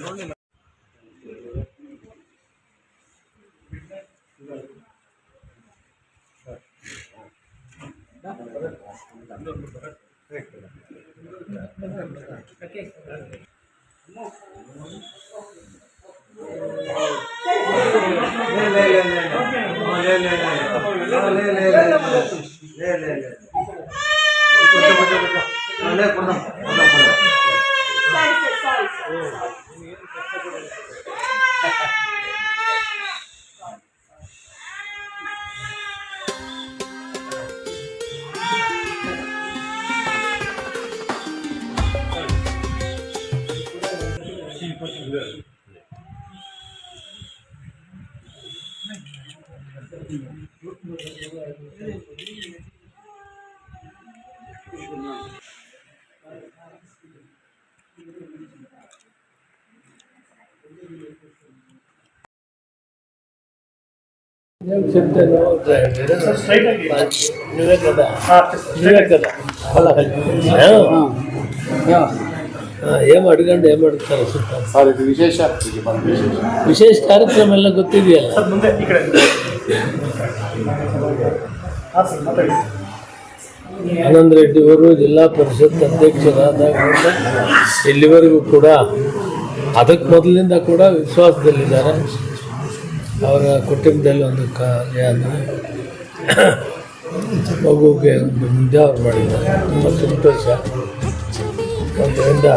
ನೋಡಿ madam okay Okay. ಏನು ಅಡ್ಕೊಂಡು ಏನು ಮಾಡ್ತಾರೆ ಸುತ್ತ ಸರ್ ಇದು ವಿಶೇಷ ಇದು ಬಂದು ವಿಶೇಷ ವಿಶೇಷ ಕಾರ್ಯಕ್ರಮ ಎಲ್ಲ ಗೊತ್ತಿದೆಯಲ್ಲ ಮುಂದೆ ಈ ಕಡೆ ಹಾಂ ಸರ್ ಮಾತಾಡಿ ಆನಂದ್ ರೆಡ್ಡಿ ಅವರು ಜಿಲ್ಲಾ ಪರಿಷತ್ ಅಧ್ಯಕ್ಷರಾದಾಗ ಇಲ್ಲಿವರೆಗೂ ಕೂಡ ಅದಕ್ಕೆ ಮೊದಲಿಂದ ಕೂಡ ವಿಶ್ವಾಸದಲ್ಲಿದ್ದಾರೆ. ಅವರ ಕುಟುಂಬದಲ್ಲಿ ಒಂದು ಕಾರ್ಯ ಅಂದರೆ ಒಂದು ಅವ್ರು ಮಾಡಿದ್ದಾರೆ. ತುಂಬ ಸಂತೋಷ. ಅದರಿಂದ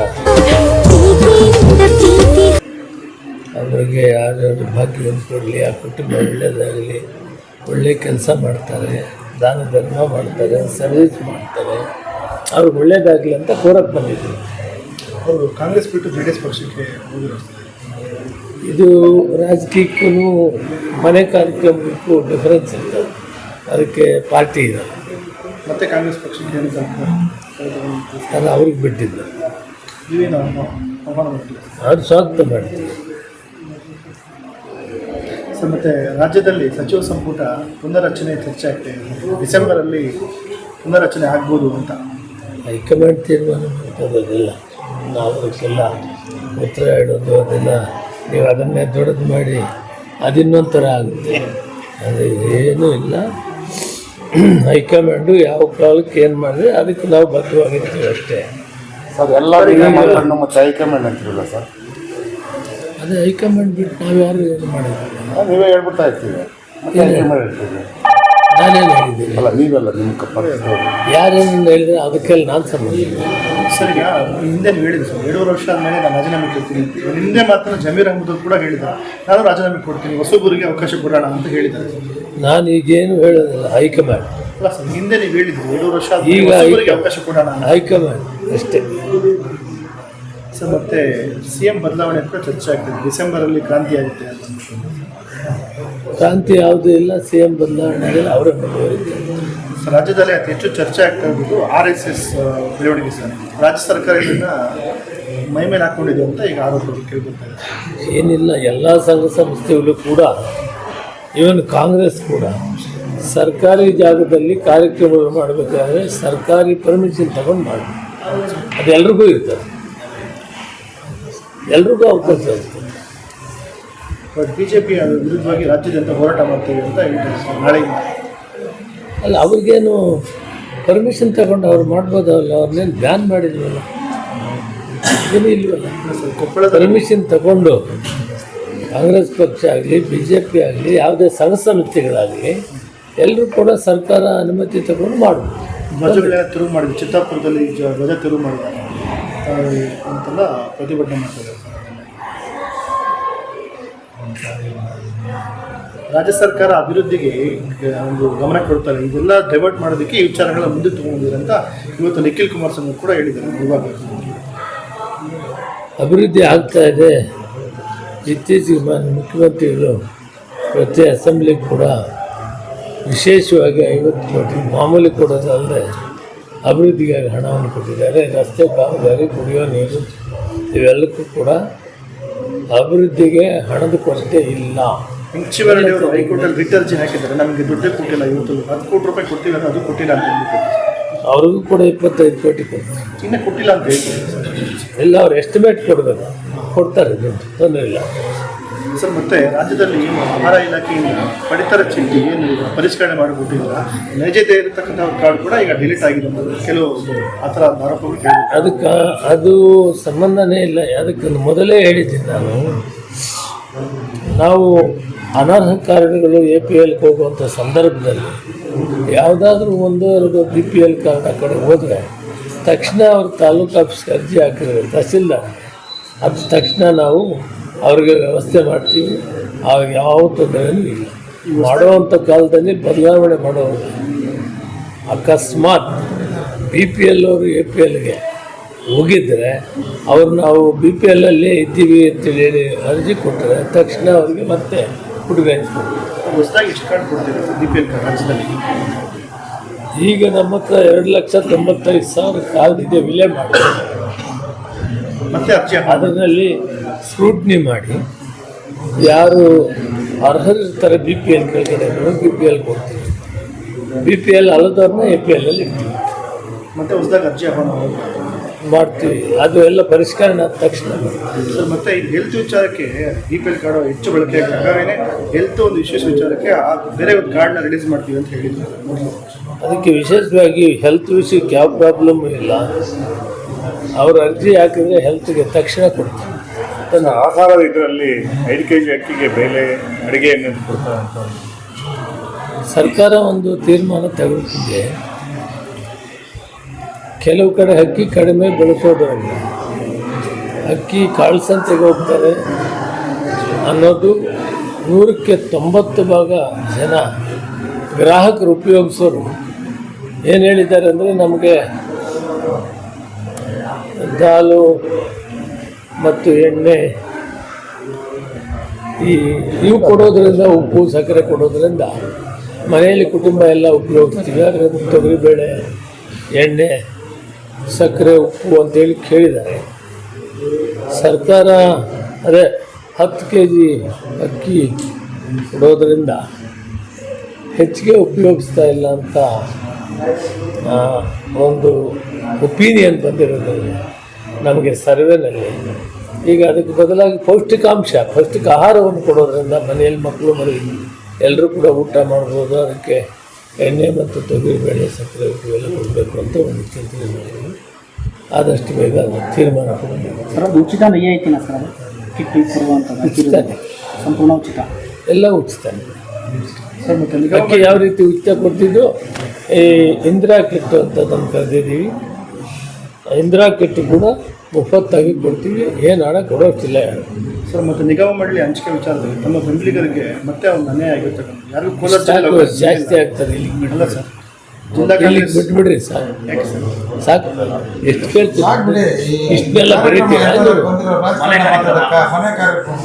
ಅವರಿಗೆ ಯಾರ್ಯಾರು ಭಾಗ್ಯವನ್ನು ಕೊಡಲಿ, ಆ ಕುಟುಂಬ ಒಳ್ಳೆಯದಾಗಲಿ ಒಳ್ಳೆ ಕೆಲಸ ಮಾಡ್ತಾರೆ ದಾನ ಧರ್ಮ ಮಾಡ್ತಾರೆ ಸರ್ವಿಸ್ ಮಾಡ್ತಾರೆ. ಅವ್ರಿಗೆ ಒಳ್ಳೇದಾಗಲಿ ಅಂತ ಕೋರಕ್ಕೆ ಬಂದಿದ್ದರು ಅವರು ಕಾಂಗ್ರೆಸ್ ಬಿಟ್ಟು ಜೆ ಡಿ ಎಸ್ ಪಕ್ಷಕ್ಕೆ ಇದು ರಾಜಕೀಯಕ್ಕೂ ಮನೆ ಕಾರ್ಯಕ್ರಮಕ್ಕೂ ಡಿಫರೆನ್ಸ್ ಇರ್ತದೆ ಅದಕ್ಕೆ ಪಾರ್ಟಿ ಇದೆ. ಮತ್ತೆ ಕಾಂಗ್ರೆಸ್ ಪಕ್ಷಕ್ಕೆ ಏನಂತ ನಾನು ಅವ್ರಿಗೆ ಬಿಟ್ಟಿದ್ದು. ನೀವೇನು ಅವ್ರು ಸ್ವಾಗತ ಮಾಡ್ತೀವಿ ಮತ್ತೆ ರಾಜ್ಯದಲ್ಲಿ ಸಚಿವ ಸಂಪುಟ ಪುನರ್ರಚನೆ ಚರ್ಚೆ ಆಗ್ತಾ ಇದೆ. ಡಿಸೆಂಬರಲ್ಲಿ ಪುನರ್ರಚನೆ ಆಗ್ಬೋದು ಅಂತ. ಹೈಕಮಾಂಡ್ ತೀರ್ಮಾನ ಮಾಡ್ತದೆ ನಾವು ಅದಕ್ಕೆಲ್ಲ ಉತ್ತರ ಇಡೋದು ಅದೆಲ್ಲ ನೀವು ಅದನ್ನೇ ದೊಡ್ಡದು ಮಾಡಿ ಅದಿನ್ನೊಂಥರ ಆಗುತ್ತೆ. ಅದು ಏನೂ ಇಲ್ಲ. ಹೈಕಮಾಂಡು ಯಾವ ಕಾಲಕ್ಕೆ ಏನು ಮಾಡಿದ್ರೆ ಅದಕ್ಕೆ ನಾವು ಬದ್ಧವಾಗಿರ್ತೀವಿ ಅಷ್ಟೇ. ಸರ್ ಎಲ್ಲ ನಮ್ಮ ಹೈಕಮಾಂಡ್ ಅಂತಿರಲ್ಲ ಸರ್? ಅದೇ ಹೈಕಮಾಂಡ್ ಬಿಟ್ಟು ನಾವು ಯಾರು ಏನು ಮಾಡೋದು ಆ, ನೀವೇ ಹೇಳ್ಬಿಡ್ತಾ ಇರ್ತೀವಿ. ನಾನೇನು ಹೇಳಿದ್ದೀನಿ? ಅಲ್ಲ ನೀವೆಲ್ಲ ನಿಮ್ಮ ಪಕ್ಷದವರು ಯಾರೇನು ಹೇಳಿದ್ರೆ ಅದಕ್ಕೆಲ್ಲ ನಾನು ಸಂಬಂಧ. ಸರ್ ಈಗ ಹಿಂದೆ ಹೇಳಿದ್ರು ಸರ್ ಎರಡೂವರೆ ವರ್ಷ ಆದಮೇಲೆ ನಾನು ರಾಜೀನಾಮೆ ಕೊಡ್ತೀನಿ ಅಂತ. ಹಿಂದೆ ಮಾತ್ರ ಜಮೀರ್ ಅಹಮದ್ ಕೂಡ ಹೇಳಿದ್ದಾರೆ. ನಾನು ರಾಜೀನಾಮೆ ಕೊಡ್ತೀನಿ ಹೊಸಬರಿಗೆ ಅವಕಾಶ ಕೊಡೋಣ ಅಂತ ಹೇಳಿದ್ದಾರೆ ಸರ್. ನಾನು ಈಗೇನು ಹೇಳೋದಿಲ್ಲ ಹೈಕಮಾಂಡ್. ಅಲ್ಲ ಸರ್ ಹಿಂದೆ ನೀವು ಹೇಳಿದ್ರು ಎರಡೂವರೆ ವರ್ಷ ಈಗ ಆದ್ಮೇಲೆ ಹೊಸಬರಿಗೆ ಅವಕಾಶ ಕೊಡೋಣ ಅಂತ. ಹೈಕಮಾಂಡ್ ಅಷ್ಟೇ. ಸರ್ ಮತ್ತೆ ಸಿ ಎಂ ಬದಲಾವಣೆ ಕೂಡ ಚರ್ಚೆ ಆಗ್ತದೆ. ಡಿಸೆಂಬರಲ್ಲಿ ಕ್ರಾಂತಿ ಆಗುತ್ತೆ ಅಂತ. ಕ್ರಾಂತಿ ಯಾವುದೂ ಇಲ್ಲ ಸಿ ಎಂ ಬದಲಾವಣೆ ಆಗಿಲ್ಲ ಅವರೇ ಸರ್, ರಾಜ್ಯದಲ್ಲಿ ಅತಿ ಹೆಚ್ಚು ಚರ್ಚೆ ಆಗ್ತಾ ಇರೋದು ಆರ್ ಎಸ್ ಎಸ್ ಬೆಳವಣಿಗೆ ಸರ್. ರಾಜ್ಯ ಸರ್ಕಾರ ಇದನ್ನ ಮೈ ಮೇಲೆ ಹಾಕ್ಕೊಂಡಿದೆ ಅಂತ ಈಗ ಆರೋಪಗಳು ಕೇಳಿಬರ್ತಾ ಏನಿಲ್ಲ ಎಲ್ಲ ಸಂಘ ಸಂಸ್ಥೆಗಳು ಕೂಡ ಈವನ್ ಕಾಂಗ್ರೆಸ್ ಕೂಡ ಸರ್ಕಾರಿ ಜಾಗದಲ್ಲಿ ಕಾರ್ಯಕ್ರಮಗಳು ಮಾಡಬೇಕಾದ್ರೆ ಸರ್ಕಾರಿ ಪರ್ಮಿಷನ್ ತಗೊಂಡು ಮಾಡಬೇಕು. ಅದೆಲ್ಲರಿಗೂ ಇರ್ತದೆ. ಎಲ್ರಿಗೂ ಅವಕಾಶ ಇರುತ್ತೆ. ಬಟ್ ಬಿ ಜೆ ಪಿ ವಿರುದ್ಧವಾಗಿ ರಾಜ್ಯಾದ್ಯಂತ ಹೋರಾಟ ಮಾಡ್ತೀವಿ ಅಂತ ಹೇಳ್ತಾರೆ ಸರ್ ನಾಳೆಯಿಂದ ಅಲ್ಲ ಅವ್ರಿಗೇನು ಪರ್ಮಿಷನ್ ತಗೊಂಡು ಅವ್ರು ಮಾಡ್ಬೋದಲ್ಲ ಅವ್ರನ್ನೇನು ಬ್ಯಾನ್ ಮಾಡಿದ್ವಲ್ಲ? ಏನೂ ಇಲ್ವಲ್ಲ? ಕೊಪ್ಪಳ ಪರ್ಮಿಷನ್ ತಗೊಂಡು ಕಾಂಗ್ರೆಸ್ ಪಕ್ಷ ಆಗಲಿ ಬಿ ಜೆ ಪಿ ಆಗಲಿ ಯಾವುದೇ ಸಂಘ ಸಂಸ್ಥೆಗಳಾಗಲಿ ಎಲ್ಲರೂ ಕೂಡ ಸರ್ಕಾರ ಅನುಮತಿ ತಗೊಂಡು ಮಾಡ್ಬೋದು. ತಿರುವು ಮಾಡಿದ್ರು ಚಿತ್ತಾಪುರದಲ್ಲಿ ಧ್ವಜ ತಿರುವು ಮಾಡಿದ್ದಾರೆ. ಆ, ಅಂತೆಲ್ಲ ಪ್ರತಿಭಟನೆ ಮಾಡ್ತಿದ್ದಾರೆ ಸರ್ ರಾಜ್ಯ ಸರ್ಕಾರ ಅಭಿವೃದ್ಧಿಗೆ ಒಂದು ಗಮನ ಕೊಡ್ತಾರೆ. ಇದೆಲ್ಲ ಡೈವರ್ಟ್ ಮಾಡೋದಕ್ಕೆ ಈ ವಿಚಾರಗಳ ಮುಂದೆ ತಗೊಂಡಿದ್ದಾರೆ ಅಂತ ಇವತ್ತು ನಿಖಿಲ್ ಕುಮಾರಸ್ವಾಮಿ ಕೂಡ ಹೇಳಿದ್ದಾರೆ. ಇವಾಗ. ಅಭಿವೃದ್ಧಿ ಆಗ್ತಾ ಇದೆ. ಇತ್ತೀಚೆಗೆ ಮುಖ್ಯಮಂತ್ರಿಗಳು ಪ್ರತಿ ಅಸೆಂಬ್ಲಿ ಕೂಡ ವಿಶೇಷವಾಗಿ ಐವತ್ತು ಕೋಟಿ ಮಾಮೂಲಿ ಕೊಡೋದಲ್ಲದೆ ಅಭಿವೃದ್ಧಿಗಾಗಿ ಹಣವನ್ನು ಕೊಟ್ಟಿದ್ದಾರೆ. ರಸ್ತೆ ಕಾಮಗಾರಿ ಕುಡಿಯೋ ನೀರು ಇವೆಲ್ಲಕ್ಕೂ ಕೂಡ ಅಭಿವೃದ್ಧಿಗೆ ಹಣದ ಕೊರತೆ ಇಲ್ಲ. ಮುನ್ಸಿಪಾಲಿಟಿ ಅವರು ಹೈಕೋರ್ಟಲ್ಲಿ ರಿಟ್ ಅರ್ಜಿ ಹಾಕಿದ್ದಾರೆ. ನಮಗೆ ದುಡ್ಡೇ ಕೊಟ್ಟಿಲ್ಲ ಇವತ್ತು. ಹತ್ತು ಕೋಟಿ ರೂಪಾಯಿ ಕೊಡ್ತೀವಿ ಅದು ಕೊಟ್ಟಿಲ್ಲ ಅಂತ ಅವ್ರಿಗೂ ಕೂಡ ಇಪ್ಪತ್ತೈದು ಕೋಟಿ ಕೊಡ್ತಾರೆ. ಇನ್ನೂ ಕೊಟ್ಟಿಲ್ಲ ಅಂತ ಹೇಳ್ತಾರೆ ಎಲ್ಲ ಅವ್ರು ಎಸ್ಟಿಮೇಟ್ ಕೊಡಬೇಕು ಕೊಡ್ತಾರೆ ದುಡ್ಡು. ತೊಂದರೆ ಇಲ್ಲ. ಸರ್, ಮತ್ತೆ ರಾಜ್ಯದಲ್ಲಿ ಆಹಾರ ಇಲಾಖೆಯಿಂದ ಪಡಿತರ ಚೀಟಿ ಏನು ಪರಿಷ್ಕರಣೆ ಮಾಡಿಬಿಟ್ಟಿಲ್ಲ ನೈಜತೆ ಇರತಕ್ಕಂಥ ಕಾರ್ಡ್ ಕೂಡ ಈಗ ಡಿಲೀಟ್ ಆಗಿದೆ ಕೆಲವು ಆ ಥರ ಆರೋಪಗಳು ಅದಕ್ಕೆ ಅದು ಸಂಬಂಧನೇ ಇಲ್ಲ. ಅದಕ್ಕೆ ಮೊದಲೇ ಹೇಳಿದ್ದೀನಿ ನಾನು. ನಾವು ಅನರ್ಹ ಕಾರ್ಡ್ಗಳು ಎ ಪಿ ಎಲ್ಗೆ ಹೋಗುವಂಥ ಸಂದರ್ಭದಲ್ಲಿ ಯಾವುದಾದ್ರೂ ಒಂದು, ಎರಡು ಬಿ ಪಿ ಎಲ್ ಕಾರ್ಡ್ ಆ ಕಡೆ ಹೋದರೆ ತಕ್ಷಣ ಅವ್ರ ತಾಲೂಕು ಆಫೀಸ್ಗೆ ಅರ್ಜಿ ಹಾಕಿದ್ರೆ ತಹಸೀಲ್ದಾರ ಅದು ತಕ್ಷಣ ನಾವು ಅವ್ರಿಗೆ ವ್ಯವಸ್ಥೆ ಮಾಡ್ತೀವಿ. ಆವಾಗ ಯಾವ ತೊಂದರೆಯೂ ಇಲ್ಲ. ಮಾಡುವಂಥ ಕಾಲದಲ್ಲಿ ಬದಲಾವಣೆ ಮಾಡೋದು ಅಕಸ್ಮಾತ್ ಬಿ ಪಿ ಎಲ್ ಅವರು ಎ ಪಿ ಎಲ್ಗೆ ಹೋಗಿದ್ದರೆ ಅವ್ರು ನಾವು ಬಿ ಪಿ ಎಲ್ಲಲ್ಲೇ ಇದ್ದೀವಿ ಅಂತೇಳಿ ಹೇಳಿ ಅರ್ಜಿ ಕೊಟ್ಟರೆ ತಕ್ಷಣ ಅವ್ರಿಗೆ ಮತ್ತೆ ಹುಡುಗ ಈಗ ನಮ್ಮ ಹತ್ರ ಎರಡು ಲಕ್ಷ ತೊಂಬತ್ತೈದು ಸಾವಿರ ಕಾರ್ಡ್ ಇದೆ ವಿಲೆ ಮಾಡಿ. ಅದರಲ್ಲಿ ಸ್ಕ್ರೂಟ್ನಿ ಮಾಡಿ ಯಾರು ಅರ್ಹರಿರ್ತಾರೆ ಬಿ ಪಿ ಎಲ್ ಕೆಳಗಡೆ ಬಿ ಪಿ ಎಲ್ ಕೊಡ್ತೀವಿ. ಬಿ ಪಿ ಎಲ್ ಅಲ್ಲದವ್ರನ್ನ ಎ ಪಿ ಎಲ್ಲಲ್ಲಿ ಇಡ್ತೀವಿ. ಮತ್ತೆ ಹೊಸದಾಗಿ ಅರ್ಜಿ ಮಾಡ್ತೀವಿ. ಅದು ಎಲ್ಲ ಪರಿಷ್ಕರಣೆ ಆದ ತಕ್ಷಣ. ಸರ್ ಮತ್ತೆ ಈ ಹೆಲ್ತ್ ವಿಚಾರಕ್ಕೆ ಬಿ ಪಿ ಎಲ್ ಕಾರ್ಡ್ ಹೆಚ್ಚು ಬಳಕೆ ಆಗಾಗಲೇ ಹೆಲ್ತ್ ಒಂದು ವಿಶೇಷ ವಿಚಾರಕ್ಕೆ ಆ ಬೇರೆ ಒಂದು ಕಾರ್ಡ್ನ ರಿಲೀಸ್ ಮಾಡ್ತೀವಿ ಅಂತ ಹೇಳಿದ್ರು. ಅದಕ್ಕೆ ವಿಶೇಷವಾಗಿ ಹೆಲ್ತ್ ವಿಷಯಕ್ಕೆ ಯಾವ ಪ್ರಾಬ್ಲಮ್ ಇಲ್ಲ. ಅವ್ರ ಅರ್ಜಿ ಹಾಕಿದ್ರೆ ಹೆಲ್ತ್ಗೆ ತಕ್ಷಣ ಕೊಡ್ತೀವಿ. ತನ್ನ ಆಹಾರದ ಇದರಲ್ಲಿ ಐದು ಕೆ ಜಿ ಅಕ್ಕಿಗೆ ಬೆಲೆ, ಅಡುಗೆ ಎಣ್ಣೆ ಕೊಡ್ತಾರೆ ಅಂತ ಸರ್ಕಾರ ಒಂದು ತೀರ್ಮಾನ ತೆಗೆದುಕೊಂಡಿದೆ ಕೆಲವು ಕಡೆ ಅಕ್ಕಿ ಕಡಿಮೆ ಬೆಳೆಸೋದ್ರಲ್ಲ ಅಕ್ಕಿ ಕಾಳಸಂತೆಗೆ ಹೋಗ್ತಾರೆ ಅನ್ನೋದು ನೂರಕ್ಕೆ ತೊಂಬತ್ತು ಭಾಗ ಜನ ಗ್ರಾಹಕರು ಉಪಯೋಗಿಸೋರು ಏನು ಹೇಳಿದ್ದಾರೆ ಅಂದರೆ ನಮಗೆ ದಾಲು ಮತ್ತು ಎಣ್ಣೆ. ಈ ಇವು ಕೊಡೋದ್ರಿಂದ ಉಪ್ಪು, ಸಕ್ಕರೆ ಕೊಡೋದ್ರಿಂದ ಮನೆಯಲ್ಲಿ ಕುಟುಂಬ ಎಲ್ಲ ಉಪಯೋಗಿಸ್ತೀವಿ. ಅದರಿಂದ ತೊಗರಿಬೇಳೆ, ಎಣ್ಣೆ, ಸಕ್ಕರೆ, ಉಪ್ಪು ಅಂತೇಳಿ ಕೇಳಿದ್ದಾರೆ. ಸರ್ಕಾರ ಅದೇ ಹತ್ತು ಕೆ ಜಿ ಅಕ್ಕಿ ಕೊಡೋದ್ರಿಂದ ಹೆಚ್ಚಿಗೆ ಉಪಯೋಗಿಸ್ತಾ ಇಲ್ಲ ಅಂತ ಒಂದು ಒಪೀನಿಯನ್ ಬಂದಿರೋದು ನಮಗೆ ಸರ್ವೇನಲ್ಲಿ ಈಗ ಅದಕ್ಕೆ ಬದಲಾಗಿ ಪೌಷ್ಟಿಕಾಂಶ ಪೌಷ್ಟಿಕ ಆಹಾರವನ್ನು ಕೊಡೋದ್ರಿಂದ ಮನೆಯಲ್ಲಿ ಮಕ್ಕಳು ಮರಿ ಎಲ್ಲರೂ ಕೂಡ ಊಟ ಮಾಡ್ಬೋದು ಅದಕ್ಕೆ ಎಣ್ಣೆ ಮತ್ತು ತೊಗರಿಬೇಳೆ ಸಕ್ಕರೆ ಇವೆಲ್ಲ ಎಲ್ಲ ಕೊಡಬೇಕು ಅಂತ ಒಂದು ಚಿಂತನೆ ಮಾಡಿದ್ವಿ. ಆದಷ್ಟು ಬೇಗ ಅದು ತೀರ್ಮಾನ ಕೊಡಬೇಕು ಸರ್ ಅದು ಉಚಿತ ರಿಯಾಯಿತಿನ ಸರ್ ಅದು? ಕಿಟ್ ಕೊಡುವಂಥದ್ದು ಸಂಪೂರ್ಣ ಉಚಿತ? ಎಲ್ಲ ಉಚಿತ ಸರ್ ಮತ್ತೆ ಅಕ್ಕಿ ಯಾವ ರೀತಿ ಉಚಿತ ಕೊಡ್ತಿದ್ದು ಈ ಇಂದಿರಾ ಕಿಟ್ಟು ಅಂತ ಅದನ್ನು ಕರೆದಿದ್ದೀವಿ. ಇಂದಿರಾ ಕಿಟ್ಟು ಕೂಡ ಮುಫತ್ತಾಗಿ ಕೊಡ್ತೀವಿ. ಏನು ಹಣ ಕೊಡೋಷ್ಟಿಲ್ಲ. ಸರ್ ಮತ್ತು ನಿಗಮ ಮಂಡಳಿ ಹಂಚಿಕೆ ವಿಚಾರದಲ್ಲಿ ತಮ್ಮ ಬೆಂಬಲಿಗರಿಗೆ ಮತ್ತೆ ಒಂದು ಮನೆ ಆಗಿರ್ತಕ್ಕಂಥ ಯಾರಿಗೂ ಕೋಲಾರ ಜಿಲ್ಲೆ ಜಾಸ್ತಿ ಆಗ್ತದೆ. ಇಲ್ಲಿ ಬಿಡಲ್ಲ ಸರ್ ಜಿಲ್ಲಾ ಇಲ್ಲಿಗೆ ಕಾಂಗ್ರೆಸ್ ಬಿಟ್ಬಿಡ್ರಿ ಸಾಕು. ಯಾಕೆ ಸರ್? ಸಾಕು. ಎಷ್ಟು ಕೇಳ್ತೀವಿ ಇಷ್ಟನ್ನೆಲ್ಲ ಬರೀತೀವಿ ಮನೆ ಕಾರ್ಯಕ್ರಮ.